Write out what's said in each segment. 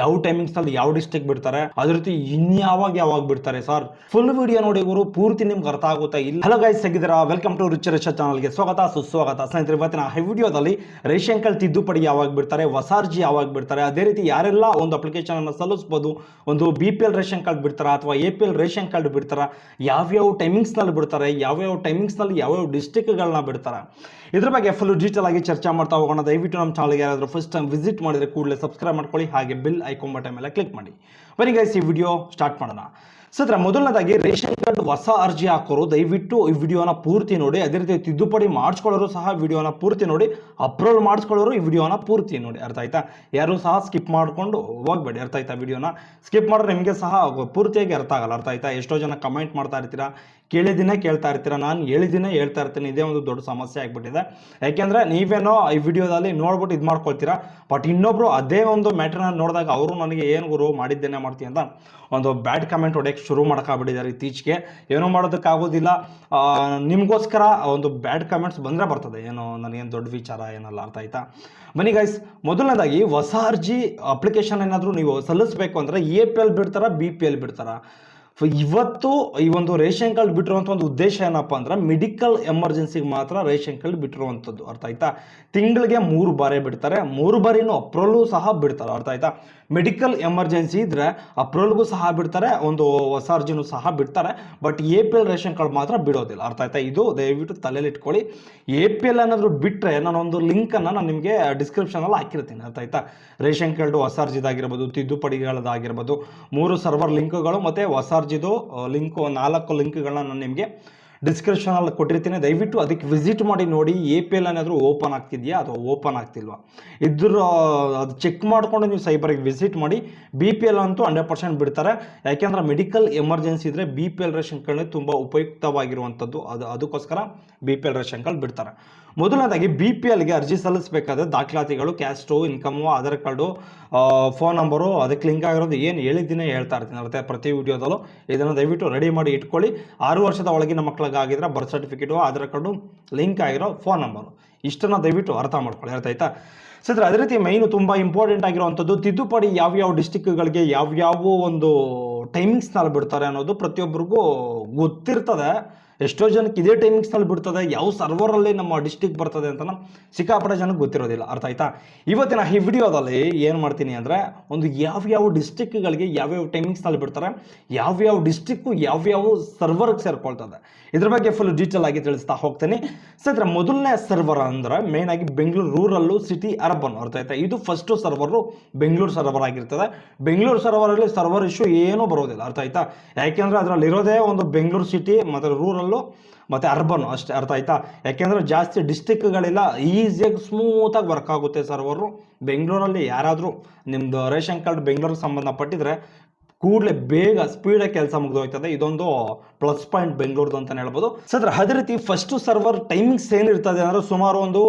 ಯಾವ ಟೈಮಿಂಗ್ಸ್ನಲ್ಲಿ ಯಾವ ಡಿಸ್ಟಿಕ್ ಬಿಡ್ತಾರೆ ಅದೇ ರೀತಿ ಇನ್ಯಾವಾಗ ಯಾವಾಗ ಬಿಡ್ತಾರೆ ಸರ್ ಫುಲ್ ವಿಡಿಯೋ ನೋಡಿ ಗುರು, ಪೂರ್ತಿ ನಿಮ್ಗೆ ಅರ್ಥ ಆಗುತ್ತಾ. ಇಲ್ಲ ಹಲೋ ಗೈಸ್ ಹೇಗಿದ್ದೀರಾ? ವೆಲ್ಕಮ್ ಟು ರಿಚ್ ರಿಚ್ ಚಾನಲ್ಗೆ ಸ್ವಾಗತ, ಸುಸ್ವಾಗತ. ಸ್ನೇಹಿತರೆ, ಇವತ್ತಿನ ಹೈ ವಿಡಿಯೋದಲ್ಲಿ ರೇಷನ್ ಕಾರ್ಡ್ ತಿದ್ದುಪಡಿ ಯಾವಾಗ ಬಿಡ್ತಾರೆ, ವಸಾರ್ಜಿ ಯಾವಾಗ ಬಿಡ್ತಾರೆ, ಅದೇ ರೀತಿ ಯಾರೆಲ್ಲ ಒಂದು ಅಪ್ಲಿಕೇಶನ್ ಅನ್ನು ಸಲ್ಲಿಸಬಹುದು ಒಂದು B P L ration card ಬಿಡ್ತಾರ ಅಥವಾ A P L ration card ಬಿಡ್ತಾರ, ಯಾವ್ಯಾವ ಟೈಮಿಂಗ್ಸ್ನಲ್ಲಿ ಬಿಡ್ತಾರೆ, ಯಾವ್ಯಾವ ಟೈಮಿಂಗ್ಸ್ನಲ್ಲಿ ಯಾವ್ಯಾವ ಡಿಸ್ಟಿಕ್ಗಳನ್ನ ಬಿಡ್ತಾರೆ? ಇದ್ರ ಬಗ್ಗೆ ಫುಲ್ ಡೀಟೇಲ್ ಆಗಿ ಚರ್ಚೆ ಮಾಡ್ತಾ ಹೋಗೋಣ. ದಯವಿಟ್ಟು ನಮ್ಮ ಚಾನಲ್ಗೆ ಯಾರಾದರೂ ಫಸ್ಟ್ ಟೈಮ್ ವಿಸಿಟ್ ಮಾಡಿದ್ರೆ ಕೂಡಲೇ ಸಬ್ಸ್ಕ್ರೈಬ್ ಮಾಡ್ಕೊಳ್ಳಿ. ಹಾಗೆ ಬಿಲ್ ಐಕೊಂಬ ಟೈಮೆಲ್ಲ ಮೇಲೆ ಕ್ಲಿಕ್ ಮಾಡಿ. ಬನ್ನಿ ಗೈಸ್ ಈ ವಿಡಿಯೋ ಸ್ಟಾರ್ಟ್ ಮಾಡೋಣ. ಸತ್ರ ಮೊದಲನೇದಾಗಿ ರೇಷನ್ ಕಾರ್ಡ್ ಹೊಸ ಅರ್ಜಿ ಹಾಕೋರು, ದಯವಿಟ್ಟು ಈ ವಿಡಿಯೋನ ಪೂರ್ತಿ ನೋಡಿ. ಅದೇ ರೀತಿ ತಿದ್ದುಪಡಿ ಮಾಡಿಸ್ಕೊಳ್ಳೋರು ಸಹ ವಿಡಿಯೋನ ಪೂರ್ತಿ ನೋಡಿ. ಅಪ್ರೂವಲ್ ಮಾಡಿಸ್ಕೊಳ್ಳೋರು ಈ ವಿಡಿಯೋನ ಪೂರ್ತಿ ನೋಡಿ. ಅರ್ಥ ಆಯ್ತಾ? ಯಾರು ಸಹ ಸ್ಕಿಪ್ ಮಾಡಿಕೊಂಡು ಹೋಗ್ಬೇಡಿ. ಅರ್ಥ ಆಯ್ತಾ ವಿಡಿಯೋನ? ಸ್ಕಿಪ್ ಮಾಡಿದ್ರೆ ನಿಮಗೆ ಸಹ ಪೂರ್ತಿಯಾಗಿ ಅರ್ಥ ಆಗಲ್ಲ. ಅರ್ಥ ಆಯ್ತಾ? ಎಷ್ಟೋ ಜನ ಕಮೆಂಟ್ ಮಾಡ್ತಾ ಇರ್ತೀರಾ? ಕೇಳಿದಿನ ಕೇಳ್ತಾ ಇರ್ತೀರಾ? ನಾನು ಹೇಳಿದಿನ ಹೇಳ್ತಾ ಇರ್ತೀನಿ. ಇದೇ ಒಂದು ದೊಡ್ಡ ಸಮಸ್ಯೆ ಆಗಿಬಿಟ್ಟಿದೆ. ಯಾಕೆಂದ್ರೆ ನೀವೇನೋ ಈ ವಿಡಿಯೋದಲ್ಲಿ ನೋಡ್ಬಿಟ್ಟು ಇದು ಮಾಡ್ಕೊಳ್ತೀರಾ? ಬಟ್ ಇನ್ನೊಬ್ರು ಅದೇ ಒಂದು ಮ್ಯಾಟ್ರನ್ನ ನೋಡಿದಾಗ ಅವರು ನನಗೆ ಏನು ಗುರು ಮಾಡಿದ್ದೇನೆ ಮಾಡ್ತೀನಿ ಅಂತ ಒಂದು ಬ್ಯಾಡ್ ಕಮೆಂಟ್ ಹೊಡೆಯಕ್ಕೆ ಶುರು ಮಾಡೋಕ್ಕಾಗ್ಬಿಟ್ಟಿದ್ದಾರೆ ಇತ್ತೀಚೆಗೆ. ಏನೂ ಮಾಡೋದಕ್ಕಾಗೋದಿಲ್ಲ. ನಿಮಗೋಸ್ಕರ ಒಂದು ಬ್ಯಾಡ್ ಕಮೆಂಟ್ಸ್ ಬಂದರೆ ಬರ್ತದೆ. ಏನೋ ನನಗೇನು ದೊಡ್ಡ ವಿಚಾರ, ಏನಲ್ಲ ಅರ್ಥ ಆಯ್ತಾ? ಬನ್ನಿ ಗೈಸ್ ಮೊದಲನೇದಾಗಿ ಹೊಸ ಅರ್ಜಿ ಅಪ್ಲಿಕೇಶನ್ ಏನಾದರೂ ನೀವು ಸಲ್ಲಿಸಬೇಕು ಅಂದರೆ ಎ ಪಿ ಎಲ್ ಬಿಡ್ತಾರಾ ಬಿ ಪಿ ಎಲ್ ಬಿಡ್ತಾರಾ? ಸೊ ಇವತ್ತು ಈ ಒಂದು ರೇಷನ್ ಕಾರ್ಡ್ ಬಿಟ್ಟಿರುವಂಥ ಒಂದು ಉದ್ದೇಶ ಏನಪ್ಪ ಅಂದ್ರೆ ಮೆಡಿಕಲ್ ಎಮರ್ಜೆನ್ಸಿಗೆ ಮಾತ್ರ ರೇಷನ್ ಕಾರ್ಡ್ ಬಿಟ್ಟಿರುವಂಥದ್ದು ಅರ್ಥ ಆಯ್ತಾ? ತಿಂಗಳಿಗೆ ಮೂರು ಬಾರಿ ಬಿಡ್ತಾರೆ. ಮೂರು ಬಾರಿನೂ ಅಪ್ರೂವಲ್ಗೂ ಸಹ ಬಿಡ್ತಾರೆ. ಅರ್ಥ ಆಯ್ತಾ? ಮೆಡಿಕಲ್ ಎಮರ್ಜೆನ್ಸಿ ಇದ್ರೆ ಅಪ್ರೂವಲ್ಗೂ ಸಹ ಬಿಡ್ತಾರೆ, ಒಂದು ಹೊಸ ಅರ್ಜಿನೂ ಸಹ ಬಿಡ್ತಾರೆ but A P L ration card ಮಾತ್ರ ಬಿಡೋದಿಲ್ಲ. ಅರ್ಥ ಆಯ್ತಾ? ಇದು ದಯವಿಟ್ಟು ತಲೆಯಲ್ಲಿ ಇಟ್ಕೊಳ್ಳಿ. ಎ ಪಿ ಎಲ್ ಏನಾದರೂ ಬಿಟ್ಟರೆ ನಾನೊಂದು ಲಿಂಕನ್ನು ನಾನು ನಿಮಗೆ ಡಿಸ್ಕ್ರಿಪ್ಷನಲ್ಲಿ ಹಾಕಿರ್ತೀನಿ. ಅರ್ಥ ಆಯ್ತಾ? ರೇಷನ್ ಕಾರ್ಡು ಹೊಸ ಅರ್ಜಿದಾಗಿರ್ಬೋದು ತಿದ್ದುಪಡಿಗಳದಾಗಿರ್ಬೋದು ಮೂರು ಸರ್ವರ್ ಲಿಂಕ್ಗಳು ಮತ್ತು ಹೊಸ ಅರ್ಜಿದು ಲಿಂಕು ನಾಲ್ಕು ಲಿಂಕ್ಗಳನ್ನ ನಾನು ನಿಮಗೆ ಡಿಸ್ಕ್ರಿಪ್ಷನಲ್ಲಿ ಕೊಟ್ಟಿರ್ತೀನಿ. ದಯವಿಟ್ಟು ಅದಕ್ಕೆ ವಿಸಿಟ್ ಮಾಡಿ ನೋಡಿ ಎ ಪಿ ಎಲ್ ಏನಾದರೂ ಓಪನ್ ಆಗ್ತಿದೆಯಾ ಅಥವಾ ಓಪನ್ ಆಗ್ತಿಲ್ವಾ? ಇದ್ರ ಅದು ಚೆಕ್ ಮಾಡಿಕೊಂಡು ನೀವು ಸೈಬರ್ಗೆ ವಿಸಿಟ್ ಮಾಡಿ ಬಿ ಪಿ ಎಲ್ ಅಂತೂ ಹಂಡ್ರೆಡ್ ಪರ್ಸೆಂಟ್ ಬಿಡ್ತಾರೆ. ಯಾಕೆಂದ್ರೆ ಮೆಡಿಕಲ್ ಎಮರ್ಜೆನ್ಸಿ ಇದ್ದರೆ B P L ration card ತುಂಬ ಉಪಯುಕ್ತವಾಗಿರುವಂಥದ್ದು. ಅದು, ಅದಕ್ಕೋಸ್ಕರ B P L ration card ಬಿಡ್ತಾರೆ. ಮೊದಲನೇದಾಗಿ ಬಿ ಪಿ ಎಲ್ಗೆ ಅರ್ಜಿ ಸಲ್ಲಿಸಬೇಕಾದ ದಾಖಲಾತಿಗಳು caste income Aadhaar card phone number ಅದಕ್ಕೆ ಲಿಂಕ್ ಆಗಿರೋದು ಏನು ಹೇಳಿದ್ದೀನಿ ಹೇಳ್ತಾ ಇರ್ತೀನಿ ಅರ್ಥ ಪ್ರತಿ ವಿಡಿಯೋದಲ್ಲೂ ಇದನ್ನು ದಯವಿಟ್ಟು ರೆಡಿ ಮಾಡಿ ಇಟ್ಕೊಳ್ಳಿ. ಆರು ವರ್ಷದ ಒಳಗಿನ ಮಕ್ಕಳಿಗಾಗಿದ್ರೆ birth certificate Aadhaar card link ಆಗಿರೋ ಫೋನ್ ನಂಬರು ಇಷ್ಟನ್ನು ದಯವಿಟ್ಟು ಅರ್ಥ ಮಾಡ್ಕೊಳ್ಳಿ. ಅರ್ಥ ಆಯ್ತಾ ಸರ್ ಅದೇ ರೀತಿ ಮೈನು ತುಂಬ ಇಂಪಾರ್ಟೆಂಟ್ ಆಗಿರುವಂಥದ್ದು ತಿದ್ದುಪಡಿ ಯಾವ್ಯಾವ ಡಿಸ್ಟಿಕ್ಗಳಿಗೆ ಯಾವ್ಯಾವ ಒಂದು ಟೈಮಿಂಗ್ಸ್ನಲ್ಲಿ ಬಿಡ್ತಾರೆ ಅನ್ನೋದು ಪ್ರತಿಯೊಬ್ಬರಿಗೂ ಗೊತ್ತಿರ್ತದೆ. ಎಷ್ಟೋ ಜನಕ್ಕೆ ಇದೇ ಟೈಮಿಂಗ್ಸ್ನಲ್ಲಿ ಬಿಡ್ತದೆ, ಯಾವ ಸರ್ವರಲ್ಲಿ ನಮ್ಮ ಡಿಸ್ಟಿಕ್ ಬರ್ತದೆ ಅಂತ ಸಿಕ್ಕಾಪಟ್ಟೆ ಜನಕ್ಕೆ ಗೊತ್ತಿರೋದಿಲ್ಲ. ಅರ್ಥ ಆಯ್ತಾ? ಇವತ್ತಿನ ಈ ವಿಡಿಯೋದಲ್ಲಿ ಏನು ಮಾಡ್ತೀನಿ ಅಂದರೆ, ಒಂದು ಯಾವ್ಯಾವ ಡಿಸ್ಟಿಕ್ಗಳಿಗೆ ಯಾವ್ಯಾವ ಟೈಮಿಂಗ್ಸ್ನಲ್ಲಿ ಬಿಡ್ತಾರೆ ಯಾವ್ಯಾವ ಡಿಸ್ಟಿಕ್ಕು ಯಾವ್ಯಾವ ಸರ್ವರ್ಗೆ ಸೇರ್ಕೊಳ್ತದೆ. ಇದ್ರ ಬಗ್ಗೆ ಫುಲ್ ಡೀಟೇಲ್ ಆಗಿ ತಿಳಿಸ್ತಾ ಹೋಗ್ತೀನಿ. ಸದ್ರ ಮೊದಲನೇ ಸರ್ವರ್ ಅಂದ್ರೆ ಮೇನ್ ಆಗಿ ಬೆಂಗಳೂರು ರೂರಲ್ಲು ಸಿಟಿ ಅರ್ಬನ್ ಅರ್ಥ ಆಯ್ತಾ? ಇದು ಫಸ್ಟು ಸರ್ವರು ಬೆಂಗಳೂರು ಸರ್ವರ್ ಆಗಿರ್ತದೆ. ಬೆಂಗಳೂರು ಸರ್ವರಲ್ಲಿ ಸರ್ವರ್ ಇಶ್ಯೂ ಏನೂ ಬರೋದಿಲ್ಲ. ಅರ್ಥ ಆಯ್ತಾ? ಯಾಕೆಂದ್ರೆ ಅದರಲ್ಲಿ ಇರೋದೇ ಒಂದು ಬೆಂಗಳೂರು ಸಿಟಿ ಮತ್ತು ರೂರಲ್ಲು ಮತ್ತು ಅರ್ಬನ್ ಅಷ್ಟೇ ಅರ್ಥ ಆಯ್ತಾ? ಯಾಕೆಂದ್ರೆ ಜಾಸ್ತಿ ಡಿಸ್ಟಿಕ್ಗಳಿಲ್ಲ ಈಸಿಯಾಗಿ ಸ್ಮೂತಾಗಿ ವರ್ಕ್ ಆಗುತ್ತೆ ಸರ್ವರು ಬೆಂಗಳೂರಲ್ಲಿ ಯಾರಾದರೂ ನಿಮ್ಮದು ರೇಷನ್ ಕಾರ್ಡ್ ಬೆಂಗಳೂರಿಗೆ ಸಂಬಂಧಪಟ್ಟಿದ್ರೆ ಕೂಡಲೇ ಬೇಗ ಸ್ಪೀಡಾಗಿ ಕೆಲಸ ಮುಗಿದೋಗ್ತದೆ ಇದೊಂದು ಪ್ಲಸ್ ಪಾಯಿಂಟ್ ಬೆಂಗಳೂರು ಅಂತ ಹೇಳ್ಬೋದು. ಸದ್ರ ಅದೇ ರೀತಿ ಫಸ್ಟ್ ಸರ್ವರ್ ಟೈಮಿಂಗ್ಸ್ ಏನಿರ್ತದೆ ಅಂದ್ರೆ ಸುಮಾರು ಒಂದು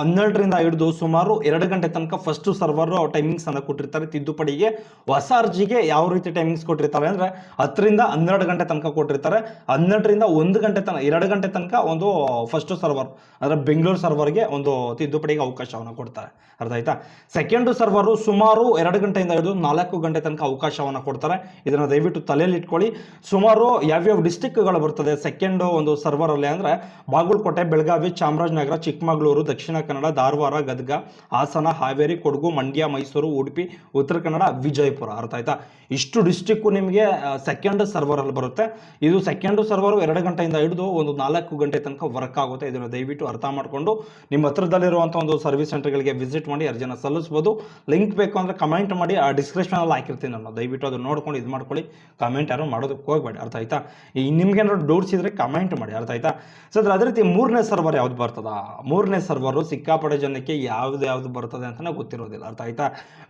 ಹನ್ನೆರಡರಿಂದ ಹಿಡಿದು ಸುಮಾರು ಎರಡು ಗಂಟೆ ತನಕ ಫಸ್ಟ್ ಸರ್ವರ್ ಟೈಮಿಂಗ್ಸ್ ಅನ್ನ ಕೊಟ್ಟಿರ್ತಾರೆ. ತಿದ್ದುಪಡಿಗೆ ಹೊಸ ಅರ್ಜಿಗೆ ಯಾವ ರೀತಿ ಟೈಮಿಂಗ್ಸ್ ಕೊಟ್ಟಿರ್ತಾರೆ ಅಂದ್ರೆ ಹತ್ತರಿಂದ ಹನ್ನೆರಡು ಗಂಟೆ ತನಕ ಕೊಟ್ಟಿರ್ತಾರೆ. ಹನ್ನೆರಡರಿಂದ ಒಂದು ಗಂಟೆ ತನಕ ಎರಡು ಗಂಟೆ ತನಕ ಒಂದು ಫಸ್ಟ್ ಸರ್ವರ್ ಅಂದ್ರೆ ಬೆಂಗಳೂರು ಸರ್ವರ್ಗೆ ಒಂದು ತಿದ್ದುಪಡಿಗೆ ಅವಕಾಶವನ್ನು ಕೊಡ್ತಾರೆ. ಅರ್ಥ ಆಯ್ತಾ? ಸೆಕೆಂಡ್ ಸರ್ವರು ಸುಮಾರು ಎರಡು ಗಂಟೆಯಿಂದ ಹಿಡಿದು ನಾಲ್ಕು ಗಂಟೆ ತನಕ ಅವಕಾಶವನ್ನು ಕೊಡ್ತಾರೆ. ಇದನ್ನು ದಯವಿಟ್ಟು ತಲೆಯಲ್ಲಿ ಇಟ್ಕೊಳ್ಳಿ. ಸುಮಾರು ಯಾವ್ಯಾವ ಡಿಸ್ಟಿಕ್ಗಳು ಬರ್ತದೆ. ಸೆಕೆಂಡ್ ಒಂದು ಸರ್ವರಲ್ಲಿ ಅಂದರೆ ಬಾಗಲಕೋಟೆ, ಬೆಳಗಾವಿ, ಚಾಮರಾಜನಗರ, ಚಿಕ್ಕಮಗಳೂರು, ದಕ್ಷಿಣ ಕನ್ನಡ, ಧಾರವಾಡ, ಗದಗ, ಹಾಸನ, ಹಾವೇರಿ, ಕೊಡಗು, ಮಂಡ್ಯ, ಮೈಸೂರು, ಉಡುಪಿ, ಉತ್ತರ ಕನ್ನಡ, ವಿಜಯಪುರ. ಅರ್ಥ ಆಯ್ತಾ? ಇಷ್ಟು ಡಿಸ್ಟಿಕ್ಕು ನಿಮಗೆ ಸೆಕೆಂಡ್ ಸರ್ವರಲ್ಲಿ ಬರುತ್ತೆ. ಇದು ಸೆಕೆಂಡ್ ಸರ್ವರು ಎರಡು ಗಂಟೆಯಿಂದ ಹಿಡಿದು ಒಂದು ನಾಲ್ಕು ಗಂಟೆ ತನಕ ವರ್ಕ್ ಆಗುತ್ತೆ. ಇದನ್ನು ದಯವಿಟ್ಟು ಅರ್ಥ ಮಾಡಿಕೊಂಡು ನಿಮ್ಮ ಹತ್ರದಲ್ಲಿರುವಂಥ ಒಂದು ಸರ್ವಿಸ್ ಸೆಂಟರ್ಗಳಿಗೆ ವಿಸಿಟ್ ಮಾಡಿ, ಅರ್ಜಿನ ಸಲ್ಲಿಸ್ಬೋದು. ಲಿಂಕ್ ಬೇಕು ಅಂದರೆ ಕಮೆಂಟ್ ಮಾಡಿ, ಆ ಡಿಸ್ಕ್ರಿಪ್ಷನಲ್ಲಿ ಹಾಕಿರ್ತೀನಿ ನಾನು. ದಯವಿಟ್ಟು ಅದು ನೋಡ್ಕೊಂಡು ಇದು ಮಾಡ್ಕೊಳ್ಳಿ ಕಮೆಂಟ್ ಯಾರು ಮಾಡೋದಕ್ಕೆ ಹೋಗಬೇಡಿ. ಅರ್ಥ ಆಯ್ತಾ? ಈ ನಿಮ್ಗೆ ಏನಾದ್ರು ಡೌಟ್ಸ್ ಇದ್ರೆ ಕಮೆಂಟ್ ಮಾಡಿ, ಅರ್ಥ ಆಯ್ತಾ? ಸೊ ಅದ್ರ ಅದೇ ರೀತಿ ಮೂರನೇ ಸರ್ವರ್ ಯಾವ್ದು ಬರ್ತದ? ಮೂರನೇ ಸರ್ವರು ಸಿಕ್ಕಾಪಟ್ಟೆ ಜನಕ್ಕೆ ಯಾವ್ದು ಯಾವ್ದು ಬರ್ತದೆ ಅಂತ ಗೊತ್ತಿರೋದಿಲ್ಲ, ಅರ್ಥ ಆಯ್ತಾ?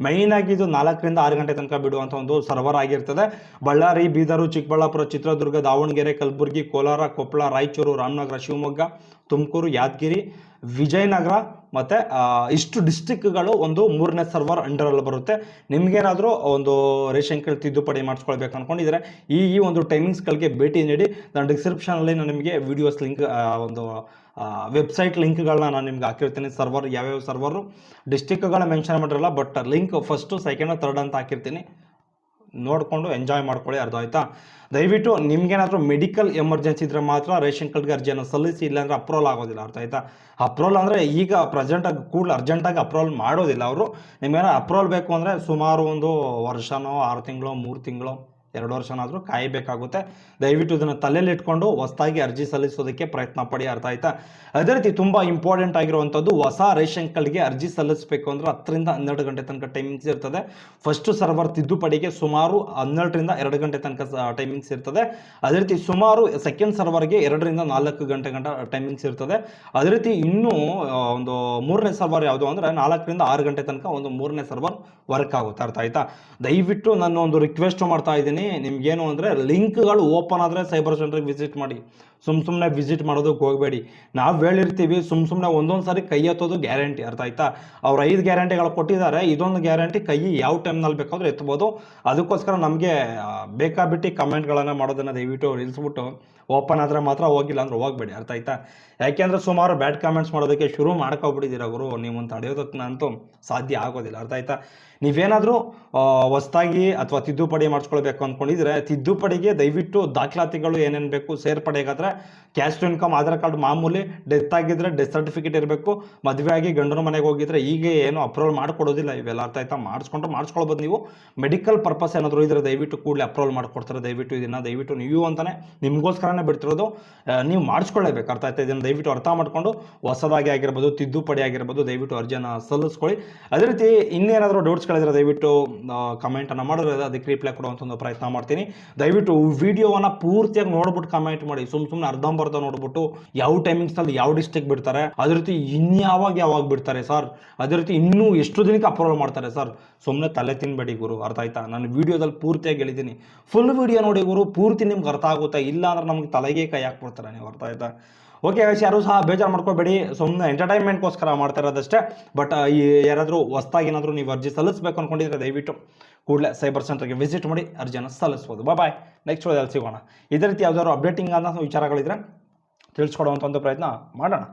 ಮೈನ್ ಆಗಿ ಇದು ನಾಲ್ಕರಿಂದ ಆರು ಗಂಟೆ ತನಕ ಬಿಡುವಂಥ ಒಂದು ಸರ್ವರ್ ಆಗಿರ್ತದೆ. ಬಳ್ಳಾರಿ, ಬೀದರು, ಚಿಕ್ಕಬಳ್ಳಾಪುರ, ಚಿತ್ರದುರ್ಗ, ದಾವಣಗೆರೆ, ಕಲಬುರಗಿ, ಕೋಲಾರ, ಕೊಪ್ಪಳ, ರಾಯಚೂರು, ರಾಮನಗರ, ಶಿವಮೊಗ್ಗ, ತುಮಕೂರು, ಯಾದಗಿರಿ ವಿಜಯನಗರ ಮತ್ತು ಇಷ್ಟು ಡಿಸ್ಟಿಕ್ಗಳು ಒಂದು ಮೂರನೇ ಸರ್ವರ್ ಅಂಡರಲ್ಲಿ ಬರುತ್ತೆ. ನಿಮಗೇನಾದರೂ ಒಂದು ರೇಷನ್ ಕಾರ್ಡ್ ತಿದ್ದುಪಡಿ ಮಾಡಿಸ್ಕೊಳ್ಬೇಕು ಅನ್ಕೊಂಡಿದ್ರೆ ಈ ಈ ಒಂದು ಟೈಮಿಂಗ್ಸ್ಗಳಿಗೆ ಭೇಟಿ ನೀಡಿ. ನಾನು ಡಿಸ್ಕ್ರಿಪ್ಷನಲ್ಲಿ ನಾನು ನಿಮಗೆ ವಿಡಿಯೋಸ್ ಲಿಂಕ್ ಒಂದು ವೆಬ್ಸೈಟ್ ಲಿಂಕ್ಗಳನ್ನ ನಾನು ನಿಮ್ಗೆ ಹಾಕಿರ್ತೀನಿ. ಸರ್ವರ್ ಯಾವ್ಯಾವ ಸರ್ವರು ಡಿಸ್ಟಿಕ್ಗಳನ್ನ ಮೆನ್ಷನ್ ಮಾಡಿರಲ್ಲ but link first second third ಅಂತ ಹಾಕಿರ್ತೀನಿ. ನೋಡಿಕೊಂಡು ಎಂಜಾಯ್ ಮಾಡ್ಕೊಳ್ಳಿ, ಅರ್ಧ ಆಯ್ತಾ? ದಯವಿಟ್ಟು ನಿಮ್ಗೇನಾದರೂ ಮೆಡಿಕಲ್ ಎಮರ್ಜೆನ್ಸಿ ಇದ್ರೆ ಮಾತ್ರ ರೇಷನ್ ಕಾರ್ಡ್ಗೆ ಅರ್ಜಿಯನ್ನು ಸಲ್ಲಿಸಿ, ಇಲ್ಲಾಂದರೆ ಅಪ್ರೂವಲ್ ಆಗೋದಿಲ್ಲ, ಅರ್ಥ ಆಯ್ತಾ? ಅಪ್ರೂವಲ್ ಅಂದರೆ ಈಗ ಪ್ರೆಸೆಂಟಾಗಿ ಕೂಡ ಅರ್ಜೆಂಟಾಗಿ ಅಪ್ರೂವಲ್ ಮಾಡೋದಿಲ್ಲ ಅವರು. ನಿಮ್ಗೇನೋ ಅಪ್ರೂವಲ್ ಬೇಕು ಅಂದರೆ ಸುಮಾರು ಒಂದು ವರ್ಷನೋ, ಆರು ತಿಂಗಳು, ಮೂರು ತಿಂಗಳು ಎರಡು ವರ್ಷನಾದರೂ ಕಾಯಬೇಕಾಗುತ್ತೆ. ದಯವಿಟ್ಟು ಇದನ್ನು ತಲೆಯಲ್ಲಿ ಇಟ್ಕೊಂಡು ಹೊಸದಾಗಿ ಅರ್ಜಿ ಸಲ್ಲಿಸೋದಕ್ಕೆ ಪ್ರಯತ್ನ ಪಡಿ ಅರ್ಥ ಆಯ್ತಾ? ಅದೇ ರೀತಿ ತುಂಬ ಇಂಪಾರ್ಟೆಂಟ್ ಆಗಿರುವಂಥದ್ದು ಹೊಸ ರೇಷನ್ ಕಾರ್ಡ್ಗೆ ಅರ್ಜಿ ಸಲ್ಲಿಸಬೇಕು ಅಂದರೆ ಹತ್ತರಿಂದ ಹನ್ನೆರಡು ಗಂಟೆ ತನಕ ಟೈಮಿಂಗ್ಸ್ ಇರ್ತದೆ. ಫಸ್ಟ್ ಸರ್ವರ್ ತಿದ್ದುಪಡಿಗೆ ಸುಮಾರು ಹನ್ನೆರಡರಿಂದ ಎರಡು ಗಂಟೆ ತನಕ ಟೈಮಿಂಗ್ಸ್ ಇರ್ತದೆ. ಅದೇ ರೀತಿ ಸುಮಾರು ಸೆಕೆಂಡ್ ಸರ್ವರ್ಗೆ ಎರಡರಿಂದ ನಾಲ್ಕು ಗಂಟೆ ಗಂಟ ಟೈಮಿಂಗ್ಸ್ ಇರ್ತದೆ. ಅದೇ ರೀತಿ ಇನ್ನೂ ಒಂದು ಮೂರನೇ ಸರ್ವರ್ ಯಾವುದು ಅಂದರೆ ನಾಲ್ಕರಿಂದ ಆರು ಗಂಟೆ ತನಕ ಒಂದು ಮೂರನೇ ಸರ್ವರ್ ವರ್ಕ್ ಆಗುತ್ತೆ. ಅರ್ಥ ಆಯ್ತಾ? ದಯವಿಟ್ಟು ನಾನು ಒಂದು ರಿಕ್ವೆಸ್ಟ್ ಮಾಡ್ತಾ ಇದ್ದೀನಿ. ನಿಮ್ಗೇನು ಅಂದರೆ ಲಿಂಕ್ಗಳು ಓಪನ್ ಆದರೆ ಸೈಬರ್ ಸೆಂಟ್ರಿಗೆ ವಿಸಿಟ್ ಮಾಡಿ. ಸುಮ್ಮ ಸುಮ್ಮನೆ ವಿಸಿಟ್ ಮಾಡೋದಕ್ಕೆ ಹೋಗಬೇಡಿ. ನಾವು ಹೇಳಿರ್ತೀವಿ ಸುಮ್ಮ ಸುಮ್ಮನೆ ಒಂದೊಂದು ಸಾರಿ ಕೈ ಎತ್ತೋದು ಗ್ಯಾರಂಟಿ, ಅರ್ಥ ಆಯ್ತಾ? ಅವ್ರು ಐದು ಗ್ಯಾರಂಟಿಗಳು ಕೊಟ್ಟಿದ್ದಾರೆ, ಇದೊಂದು ಗ್ಯಾರಂಟಿ ಕೈ ಯಾವ ಟೈಮ್ನಲ್ಲಿ ಬೇಕಾದರೂ ಎತ್ಬೋದು. ಅದಕ್ಕೋಸ್ಕರ ನಮಗೆ ಬೇಕಾಬಿಟ್ಟು ಕಮೆಂಟ್ಗಳನ್ನು ಮಾಡೋದನ್ನು ದಯವಿಟ್ಟು ನಿಲ್ಲಿಸ್ಬಿಟ್ಟು ಓಪನ್ ಆದರೆ ಮಾತ್ರ ಹೋಗಿಲ್ಲ ಅಂದ್ರೆ ಹೋಗಬೇಡಿ, ಅರ್ಥ ಆಯ್ತಾ? ಯಾಕೆಂದರೆ ಸುಮಾರು ಬ್ಯಾಡ್ ಕಾಮೆಂಟ್ಸ್ ಮಾಡೋದಕ್ಕೆ ಶುರು ಮಾಡ್ಕೊಬಿಟ್ಟಿದ್ದೀರ ಗುರು, ನೀವು ತಡೆಯೋದಕ್ಕೆ ಅಂತೂ ಸಾಧ್ಯ ಆಗೋದಿಲ್ಲ, ಅರ್ಥ ಆಯ್ತಾ? ನೀವೇನಾದರೂ ಹೊಸ್ದಾಗಿ ಅಥವಾ ತಿದ್ದುಪಡಿ ಮಾಡಿಸ್ಕೊಳ್ಬೇಕು ಅಂದ್ಕೊಂಡಿದ್ರೆ ತಿದ್ದುಪಡಿಗೆ ದಯವಿಟ್ಟು ದಾಖಲಾತಿಗಳು ಏನೇನು ಬೇಕು ಸೇರ್ಪಡೆಗಾದ್ರೆ caste income, Aadhaar card ಮಾಮೂಲಿ ಡೆತ್ ಆಗಿದ್ರೆ ಡೆತ್ ಸರ್ಟಿಫಿಕೇಟ್ ಇರಬೇಕು. ಮದುವೆ ಆಗಿ ಗಂಡನ ಮನೆಗೆ ಹೋಗಿದ್ರೆ ಈಗ ಏನು ಅಪ್ರೂವಲ್ ಮಾಡ್ಕೊಡೋದಿಲ್ಲ. ಇವೆಲ್ಲ ಅರ್ಥ ಆಯ್ತಾ? ಮಾಡಿಸ್ಕೊಂಡು ಮಾಡಿಸ್ಕೊಳ್ಬೋದು ನೀವು. ಮೆಡಿಕಲ್ ಪರ್ಪಸ್ ಏನಾದರೂ ಇದ್ರೆ ದಯವಿಟ್ಟು ಕೂಡಲೇ ಅಪ್ರೂವಲ್ ಮಾಡಿಕೊಡ್ತಾರೆ. ದಯವಿಟ್ಟು ಇದನ್ನು ದಯವಿಟ್ಟು ನೀವು ಅಂತಾನೆ ನಿಮಗೋಸ್ಕರನೇ ಬಿಡ್ತಿರೋದು ನೀವು ಮಾಡಿಸ್ಕೊಳ್ಳೇಬೇಕು ಅರ್ಥ ಆಯ್ತಾ? ಇದನ್ನು ದಯವಿಟ್ಟು ಅರ್ಥ ಮಾಡಿಕೊಂಡು ಹೊಸದಾಗಿ ಆಗಿರ್ಬೋದು, ತಿದ್ದುಪಡಿ ಆಗಿರ್ಬೋದು, ದಯವಿಟ್ಟು ಅರ್ಜಿಯನ್ನು ಸಲ್ಲಿಸ್ಕೊಳ್ಳಿ. ಅದೇ ರೀತಿ ಇನ್ನೇನಾದರೂ ಡೌಟ್ಸ್ಗಳಿದ್ರೆ ದಯವಿಟ್ಟು ಕಮೆಂಟನ್ನು ಮಾಡಿದ್ರೆ ಅದಕ್ಕೆ ರಿಪ್ಲೈ ಕೊಡುವಂಥ ಒಂದು ಪ್ರಯತ್ನ ಮಾಡ್ತೀನಿ. ದಯವಿಟ್ಟು ವಿಡಿಯೋವನ್ನು ಪೂರ್ತಿಯಾಗಿ ನೋಡ್ಬಿಟ್ಟು ಕಮೆಂಟ್ ಮಾಡಿ. ಸುಮ್ ಸುಮ್ಮನೆ ಅರ್ಧಂಬರ್ಧ ನೋಡ್ಬಿಟ್ಟು ಯಾವ ಟೈಮಿಂಗ್ಸ್ನಲ್ಲಿ ಯಾವ ಡಿಸ್ಟಿಕ್ ಬಿಡ್ತಾರೆ, ಅದೇ ರೀತಿ ಇನ್ಯಾವಾಗ ಯಾವಾಗ ಬಿಡ್ತಾರೆ ಸರ್ ಅದೇ ರೀತಿ ಇನ್ನೂ ಎಷ್ಟು ದಿನಕ್ಕೆ ಅಪ್ರೂವಲ್ ಮಾಡ್ತಾರೆ ಸರ್ ಸುಮ್ಮನೆ ತಲೆ ತಿನ್ಬೇಡಿ ಗುರು, ಅರ್ಥ ಆಯ್ತಾ? ನಾನು ವಿಡಿಯೋದಲ್ಲಿ ಪೂರ್ತಿಯಾಗಿ ಹೇಳಿದ್ದೀನಿ. ಫುಲ್ ವಿಡಿಯೋ ನೋಡಿ ಗುರು, ಪೂರ್ತಿ ನಿಮ್ಗೆ ಅರ್ಥ ಆಗುತ್ತೆ? ಇಲ್ಲ ಅಂದ್ರೆ ನಮ್ಗೆ ತಲೆಗೆ ಕೈ ಹಾಕ್ಬಿಡ್ತಾರೆ ನೀವು, ಅರ್ಥ ಆಯ್ತಾ? ಓಕೆ ಯಾರು ಸಹ ಬೇಜಾರು ಮಾಡ್ಕೋಬೇಡಿ. ಸುಮ್ಮನೆ ಎಂಟರ್ಟೈನ್ಮೆಂಟ್ಗೋಸ್ಕರ ಮಾಡ್ತಾ ಇರೋದಷ್ಟೇ. ಬಟ್ ಈ ಯಾರಾದರೂ ಹೊಸ್ದಾಗಿ ಏನಾದರೂ ನೀವು ಅರ್ಜಿ ಸಲ್ಲಿಸಬೇಕು ಅಂದ್ಕೊಂಡಿದ್ರೆ ದಯವಿಟ್ಟು ಕೂಡಲೇ ಸೈಬರ್ ಸೆಂಟರ್ಗೆ ವಿಸಿಟ್ ಮಾಡಿ ಅರ್ಜಿಯನ್ನು ಸಲ್ಲಿಸ್ಬೋದು. ಬಾಯ್ ಬಾಯ್ ನೆಕ್ಸ್ಟ್ ಅಲ್ಲಿ ಸಿಗೋಣ. ಇದೇ ರೀತಿ ಯಾವುದಾದ್ರು ಅಪ್ಡೇಟಿಂಗ್ ಅನ್ನೋ ವಿಚಾರಗಳಿದ್ರೆ ತಿಳಿಸ್ಕೊಡುವಂಥ ಒಂದು ಪ್ರಯತ್ನ ಮಾಡೋಣ.